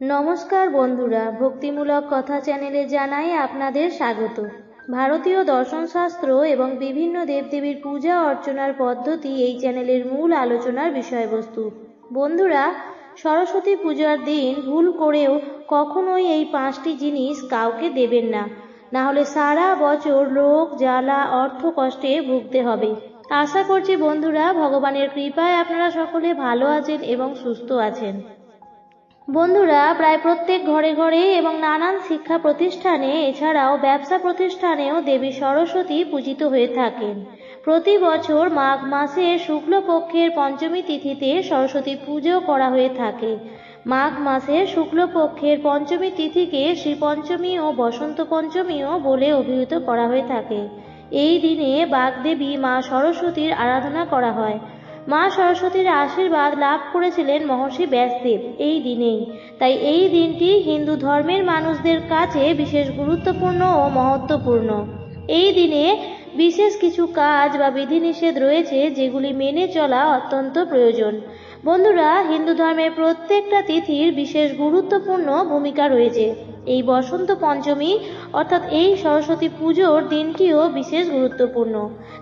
নমস্কার বন্ধুরা, ভক্তিমূলক কথা চ্যানেলে জানাই আপনাদের স্বাগত। ভারতীয় দর্শনশাস্ত্র এবং বিভিন্ন দেবদেবীর পূজা অর্চনার পদ্ধতি এই চ্যানেলের মূল আলোচনার বিষয়বস্তু। বন্ধুরা, সরস্বতী পূজার দিন ভুল করেও কখনোই এই পাঁচটি জিনিস কাউকে দেবেন না। না হলে সারা বছর রোগ জ্বালা, অর্থ কষ্টে ভুগতে হবে। আশা করছি বন্ধুরা, ভগবানের কৃপায় আপনারা সকলে ভালো আছেন এবং সুস্থ আছেন। বন্ধুরা, প্রায় প্রত্যেক ঘরে ঘরে এবং নানান শিক্ষা প্রতিষ্ঠানে, এছাড়াও ব্যবসা প্রতিষ্ঠানেও দেবী সরস্বতী পূজিত হয়ে থাকেন। প্রতি বছর মাঘ মাসের শুক্লপক্ষের পঞ্চমী তিথিতে সরস্বতী পুজো করা হয়ে থাকে। মাঘ মাসের শুক্লপক্ষের পঞ্চমী তিথিকে শ্রী পঞ্চমী ও বসন্ত পঞ্চমীও বলে অভিহিত করা হয়ে থাকে। এই দিনে বাগদেবী মা সরস্বতীর আরাধনা করা হয়। মা সরস্বতীর আশীর্বাদ লাভ করেছিলেন মহর্ষি ব্যাসদেব এই দিনেই। তাই এই দিনটি হিন্দু ধর্মের মানুষদের কাছে বিশেষ গুরুত্বপূর্ণ ও মহত্বপূর্ণ। এই দিনে বিশেষ কিছু কাজ বা বিধিনিষেধ রয়েছে যেগুলি মেনে চলা অত্যন্ত প্রয়োজন। বন্ধুরা, হিন্দু ধর্মের প্রত্যেকটা তিথির বিশেষ গুরুত্বপূর্ণ ভূমিকা রয়েছে। এই বসন্ত পঞ্চমী, অর্থাৎ এই সরস্বতী পুজোর দিনটিও বিশেষ গুরুত্বপূর্ণ।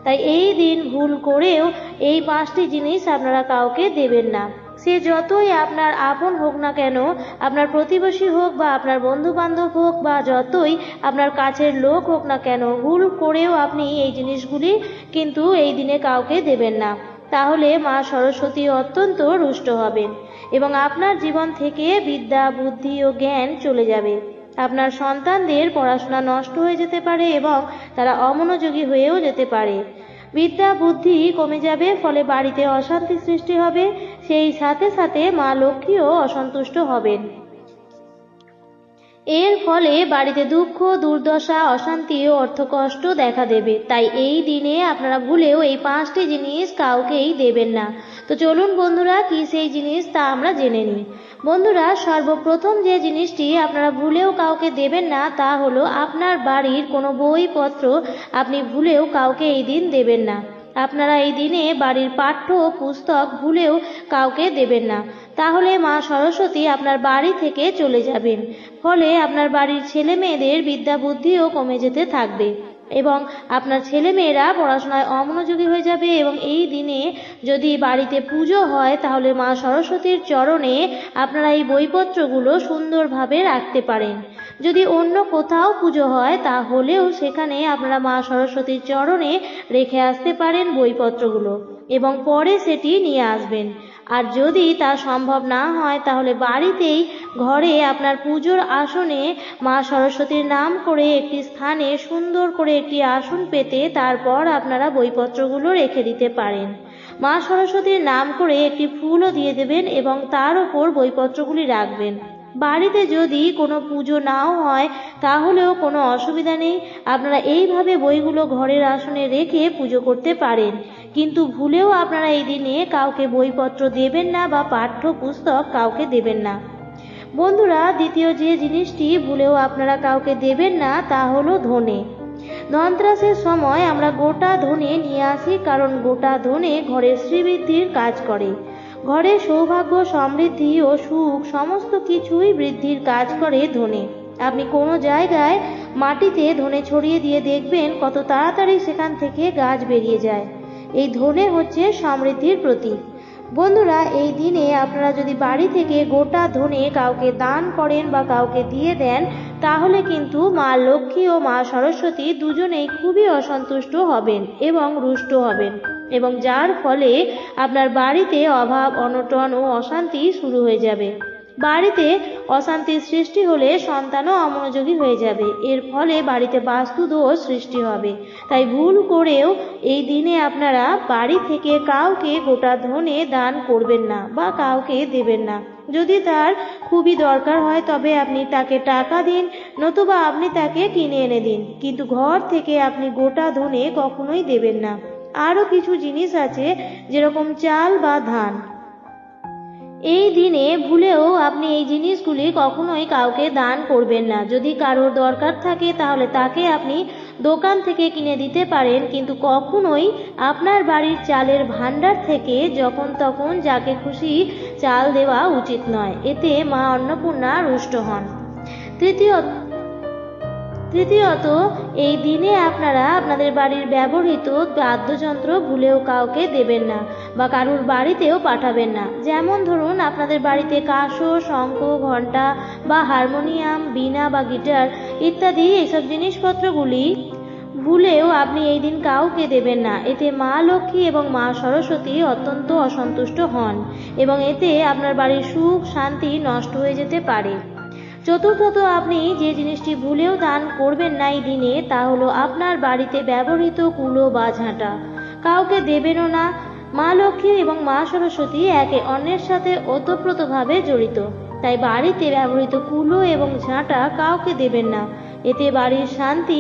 তাই এই দিন ভুল করেও এই পাঁচটি জিনিস আপনারা কাউকে দেবেন না। সে যতই আপনার আপন হোক না কেন, আপনার প্রতিবেশী হোক বা আপনার বন্ধু বান্ধব হোক বা যতই আপনার কাছের লোক হোক না কেন, ভুল করেও আপনি এই জিনিসগুলি কিন্তু এই দিনে কাউকে দেবেন না। তাহলে মা সরস্বতী অত্যন্ত রুষ্ট হবেন এবং আপনার জীবন থেকে বিদ্যা, বুদ্ধি ও জ্ঞান চলে যাবে। আপনার সন্তানদের পড়াশোনা নষ্ট হয়ে যেতে পারে এবং তারা অমনোযোগী হয়েও যেতে পারে। বিদ্যা বুদ্ধি কমে যাবে, ফলে বাড়িতে অশান্তি সৃষ্টি হবে। সেই সাথে সাথে মা লক্ষ্মীও অসন্তুষ্ট হবেন। এর ফলে বাড়িতে দুঃখ, দুর্দশা, অশান্তি ও অর্থকষ্ট দেখা দেবে। তাই এই দিনে আপনারা ভুলেও এই পাঁচটি জিনিস কাউকেই দেবেন না। তো চলুন বন্ধুরা, কি সেই জিনিস তা আমরা জেনে নিই। বন্ধুরা, সর্বপ্রথম যে জিনিসটি আপনারা ভুলেও কাউকে দেবেন না, তা হলো আপনার বাড়ির কোনো বইপত্র আপনি ভুলেও কাউকে এই দিন দেবেন না। আপনারা এই দিনে বাড়ির পাঠ্য পুস্তক ভুলেও কাউকে দেবেন না। তাহলে মা সরস্বতী আপনার বাড়ি থেকে চলে যাবেন। ফলে আপনার বাড়ির ছেলে মেয়েদের বিদ্যা বুদ্ধিও কমে যেতে থাকবে। এবং আপনার ছেলে মেয়েরা পড়াশোনায় অমনোযোগী হয়ে যাবে এবং এই দিনে যদি বাড়িতে পুজো হয়, তাহলে মা সরস্বতীর চরণে আপনারা এই বইপত্রগুলো সুন্দরভাবে রাখতে পারেন। যদি অন্য কোথাও পুজো হয়, তাহলেও সেখানে আপনারা মা সরস্বতীর চরণে রেখে আসতে পারেন বইপত্রগুলো এবং পরে সেটি নিয়ে আসবেন। আর যদি তা সম্ভব না হয়, তাহলে বাড়িতেই ঘরে আপনার পুজোর আসনে মা সরস্বতীর নাম করে একটি স্থানে সুন্দর করে একটি আসন পেতে তারপর আপনারা বইপত্রগুলো রেখে দিতে পারেন। মা সরস্বতীর নাম করে একটি ফুলও দিয়ে দেবেন এবং তার ওপর বইপত্রগুলি রাখবেন। বাড়িতে যদি কোনো পুজো নাও হয়, তাহলেও কোনো অসুবিধা নেই। আপনারা এইভাবে বইগুলো ঘরের আসনে রেখে পুজো করতে পারেন। কিন্তু ভুলেও আপনারা এই দিনে কাউকে বইপত্র দেবেন না বা পাঠ্য পুস্তক কাউকে দেবেন না। বন্ধুরা, দ্বিতীয় যে জিনিসটি ভুলেও আপনারা কাউকে দেবেন না, তা হলো ধনে। ধনত্রাসের সময় আমরা গোটা ধনে নিয়ে আসি কারণ গোটা ধনে ঘরের শ্রীবৃদ্ধির কাজ করে। ঘরে সৌভাগ্য, সমৃদ্ধি ও সুখ সমস্ত কিছুই বৃদ্ধির কাজ করে ধনে। আপনি কোনো জায়গায় মাটিতে ধনে ছড়িয়ে দিয়ে দেখবেন কত তাড়াতাড়ি সেখান থেকে গাছ বেরিয়ে যায়। এই ধনে হচ্ছে সমৃদ্ধির প্রতীক। বন্ধুরা, এই দিনে আপনারা যদি বাড়ি থেকে গোটা ধনে কাউকে দান করেন বা কাউকে দিয়ে দেন, তাহলে কিন্তু মা লক্ষ্মী ও মা সরস্বতী দুজনেই খুবই অসন্তুষ্ট হবেন এবং রুষ্ট হবেন এবং যার ফলে আপনার বাড়িতে অভাব, অনটন ও অশান্তি শুরু হয়ে যাবে। বাড়িতে অশান্তির সৃষ্টি হলে সন্তানও অমনোযোগী হয়ে যাবে। এর ফলে বাড়িতে বাস্তু দোষ সৃষ্টি হবে। তাই ভুল করেও এই দিনে আপনারা বাড়ি থেকে কাউকে গোটা ধনে দান করবেন না বা কাউকে দেবেন না। যদি তার খুবই দরকার হয়, তবে আপনি তাকে টাকা দিন, নতুবা আপনি তাকে কিনে এনে দিন। কিন্তু ঘর থেকে আপনি গোটা ধনে কখনোই দেবেন না। আরও কিছু জিনিস আছে, যেরকম চাল বা ধান। এই দিনে ভুলেও আপনি এই জিনিসগুলি কখনোই কাউকে দান করবেন না। যদি কারোর দরকার থাকে, তাহলে তাকে আপনি দোকান থেকে কিনে দিতে পারেন, কিন্তু কখনোই আপনার বাড়ির চালের ভাণ্ডার থেকে যখন তখন যাকে খুশি চাল দেওয়া উচিত নয়। এতে মা অন্নপূর্ণা রুষ্ট হন। তৃতীয় তৃতীয়ত, এই দিনে আপনারা আপনাদের বাড়ির ব্যবহৃত বাদ্যযন্ত্র ভুলেও কাউকে দেবেন না বা কারুর বাড়িতেও পাঠাবেন না। যেমন ধরুন, আপনাদের বাড়িতে কাসো শঙ্খ, ঘণ্টা বা হারমোনিয়াম, বীণা বা গিটার ইত্যাদি এসব জিনিসপত্রগুলি ভুলেও আপনি এই দিন কাউকে দেবেন না। এতে মা লক্ষ্মী এবং মা সরস্বতী অত্যন্ত অসন্তুষ্ট হন এবং এতে আপনার বাড়ির সুখ, শান্তি নষ্ট হয়ে যেতে পারে। চতুর্থত আপনি যে জিনিসটি ভুলেও দান করবেন না এই দিনে, তা হলো আপনার বাড়িতে ব্যবহৃত কুলো বা ঝাঁটা। কাউকে দেবেনও না, মা লক্ষ্মী এবং মা সরস্বতী একে অন্যের সাথে ওতপ্রোতভাবে জড়িত। তাই বাড়িতে ব্যবহৃত কুলো এবং ঝাঁটা কাউকে দেবেন না। এতে বাড়ির শান্তি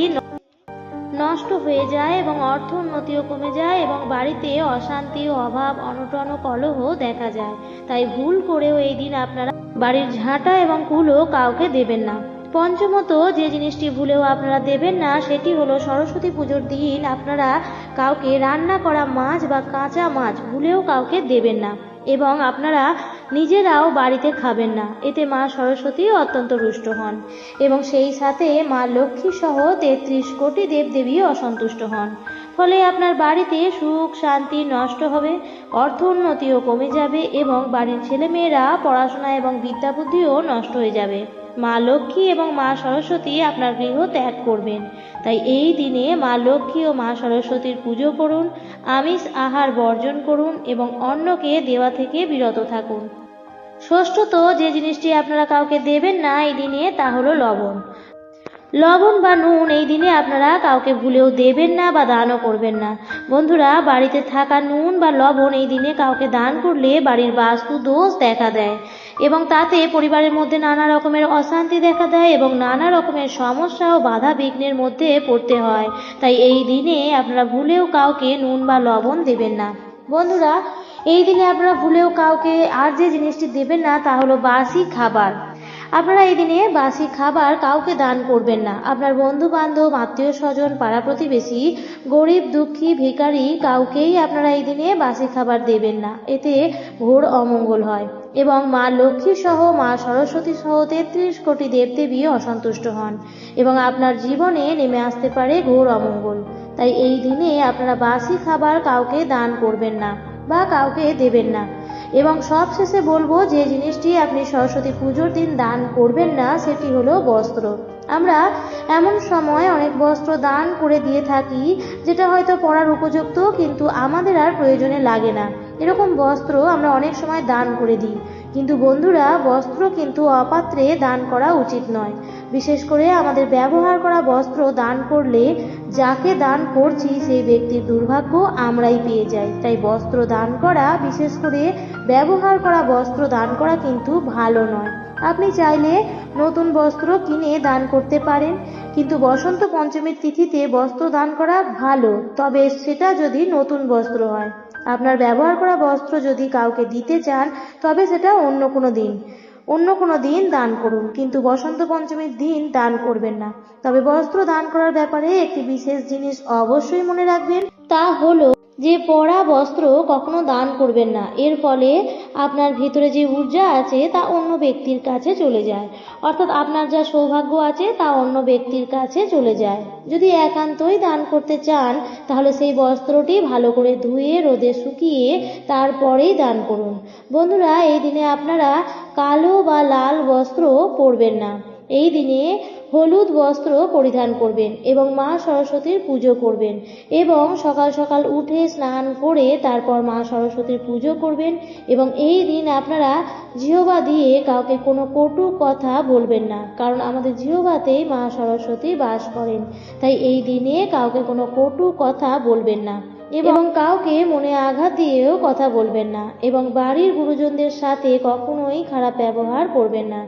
নষ্ট হয়ে যায় এবং অর্থ উন্নতিও কমে যায় এবং বাড়িতে অশান্তি, অভাব, অনটন কলহ দেখা যায়। তাই ভুল করেও এই দিন আপনারা বাড়ির ঝাঁটা এবং কুলো কাউকে দেবেন না। পঞ্চমত, যে জিনিসটি ভুলেও আপনারা দেবেন না, সেটি হলো সরস্বতী পুজোর দিন আপনারা কাউকে রান্না করা মাছ বা কাঁচা মাছ ভুলেও কাউকে দেবেন না এবং আপনারা নিজেরাও বাড়িতে খাবেন না। এতে মা সরস্বতী অত্যন্ত রুষ্ট হন এবং সেই সাথে মা লক্ষ্মী সহ তেত্রিশ কোটি দেবদেবী অসন্তুষ্ট হন। ফলে আপনার বাড়িতে সুখ, শান্তি নষ্ট হবে, অর্থ উন্নতিও কমে যাবে এবং বাড়ির ছেলেমেয়েরা পড়াশোনা এবং বিদ্যা বুদ্ধিও নষ্ট হয়ে যাবে। মা লক্ষ্মী এবং মা সরস্বতী আপনার গৃহ ত্যাগ করবেন। তাই এই দিনে মা লক্ষ্মী ও মা সরস্বতীর পুজো করুন, আমিষ আহার বর্জন করুন এবং অন্নকে দেওয়া থেকে বিরত থাকুন। ষষ্ঠত যে জিনিসটি আপনারা কাউকে দেবেন না এই দিনে তা হলো লবণ। লবণ বা নুন এই দিনে আপনারা কাউকে ভুলেও দেবেন না বা দানও করবেন না। বন্ধুরা, বাড়িতে থাকা নুন বা লবণ এই দিনে কাউকে দান করলে বাড়ির বাস্তু দোষ দেখা দেয় এবং তাতে পরিবারের মধ্যে নানা রকমের অশান্তি দেখা দেয় এবং নানা রকমের সমস্যা ও বাধা বিঘ্নের মধ্যে পড়তে হয়। তাই এই দিনে আপনারা ভুলেও কাউকে নুন বা লবণ দেবেন না। বন্ধুরা, এই দিনে আপনারা ভুলেও কাউকে আর যে জিনিসটি দেবেন না তা হলো বাসি খাবার। আপনারা এই দিনে বাসি খাবার কাউকে দান করবেন না। আপনার বন্ধু বান্ধব আত্মীয় স্বজন পাড়া প্রতিবেশী, গরিব, দুঃখী, ভিখারি, কাউকেই আপনারা এই দিনে বাসি খাবার দেবেন না। এতে ঘোর অমঙ্গল হয় এবং মা লক্ষ্মী সহ, মা সরস্বতী সহ তেত্রিশ কোটি দেবদেবী অসন্তুষ্ট হন এবং আপনার জীবনে নেমে আসতে পারে ঘোর অমঙ্গল। তাই এই দিনে আপনারা বাসি খাবার কাউকে দান করবেন না বা কাউকে দেবেন না। এবং সবশেষে বলব যে জিনিসটি আপনি সরস্বতী পুজোর দিন দান করবেন না, সেটি হলো বস্ত্র। আমরা এমন সময় অনেক বস্ত্র দান করে দিয়ে থাকি, যেটা হয়তো পরার উপযুক্ত, কিন্তু আমাদের আর প্রয়োজনে লাগে না। এরকম বস্ত্র আমরা অনেক সময় দান করে দিই। কিন্তু বন্ধুরা, বস্ত্র কিন্তু অপাত্রে দান করা উচিত নয়। বিশেষ করে আমাদের ব্যবহার করা বস্ত্র দান করলে যাকে দান করছি, সেই ব্যক্তির দুর্ভাগ্য আমরাই পেয়ে যাই। তাই বস্ত্র দান করা, বিশেষ করে ব্যবহার করা বস্ত্র দান করা কিন্তু ভালো নয়। আপনি চাইলে নতুন বস্ত্র কিনে দান করতে পারেন, কিন্তু বসন্ত পঞ্চমীর তিথিতে বস্ত্র দান করা ভালো, তবে সেটা যদি নতুন বস্ত্র হয়। আপনার ব্যবহার করা বস্ত্র যদি কাউকে দিতে চান, তবে সেটা অন্য কোনো দিন। অন্য কোনো দিন দান করুন, কিন্তু বসন্ত পঞ্চমীর দিন দান করবেন না। তবে বস্ত্র দান করার ব্যাপারে একটি বিশেষ জিনিস অবশ্যই মনে রাখবেন, তা হলো যে পরা বস্ত্র কখনো দান করবেন না। এর ফলে আপনার ভিতরে যে ঊর্জা আছে, তা অন্য ব্যক্তির কাছে চলে যায়। অর্থাৎ আপনার যা সৌভাগ্য আছে, তা অন্য ব্যক্তির কাছে চলে যায়। যদি একান্তই দান করতে চান, তাহলে সেই বস্ত্রটি ভালো করে ধুয়ে, রোদে শুকিয়ে তারপরেই দান করুন। বন্ধুরা, এই দিনে আপনারা কালো বা লাল বস্ত্র পরবেন না। এই দিনে হলুদ বস্ত্র পরিধান করবেন এবং মা সরস্বতীর পুজো করবেন এবং সকাল সকাল উঠে স্নান করে তারপর মা সরস্বতীর পুজো করবেন এবং এই দিন আপনারা জিহবা দিয়ে কাউকে কোনো কটু কথা বলবেন না, কারণ আমাদের জিহবাতেই মা সরস্বতী বাস করেন। তাই এই দিনে কাউকে কোনো কটু কথা বলবেন না। এবং কাউকে মনে আঘাত দিয়েও কথা বলবেন না এবং বাড়ির গুরুজনদের সাথে কখনোই খারাপ ব্যবহার করবেন না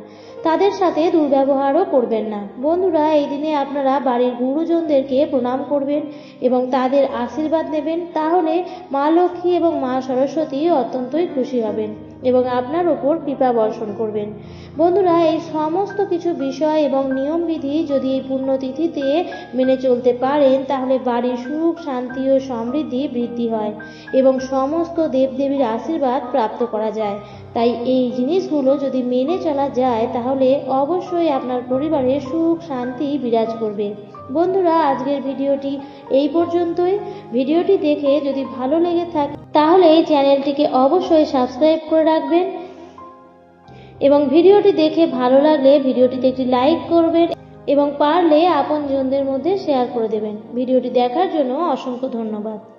তাদের সাথে দুর্ব্যবহারও করবেন না। বন্ধুরা এই দিনে আপনারা বাড়ির গুরুজনদেরকে প্রণাম করবেন এবং তাদের আশীর্বাদ নেবেন তাহলে মা লক্ষ্মী এবং মা সরস্বতী অত্যন্তই খুশি হবেন। এবং আপনার ওপর কৃপা বর্ষণ করবেন। বন্ধুরা, এই সমস্ত কিছু বিষয় এবং নিয়মবিধি যদি এই পুণ্যতিথিতে মেনে চলতে পারেন, তাহলে বাড়ির সুখ, শান্তি ও সমৃদ্ধি বৃদ্ধি হয় এবং সমস্ত দেবদেবীর আশীর্বাদ প্রাপ্ত করা যায়। তাই এই জিনিসগুলো যদি মেনে চলা যায়, তাহলে অবশ্যই আপনার পরিবারে সুখ, শান্তি বিরাজ করবে। বন্ধুরা, আজকের ভিডিওটি এই পর্যন্তই। ভিডিওটি দেখে যদি ভালো লেগে থাকে, তাহলে এই চ্যানেলটিকে অবশ্যই সাবস্ক্রাইব করে রাখবেন এবং ভিডিওটি দেখে ভালো লাগলে ভিডিওটিতে একটি লাইক করবেন এবং পারলে আপনজনদের মধ্যে শেয়ার করে দেবেন। ভিডিওটি দেখার জন্য অসংখ্য ধন্যবাদ।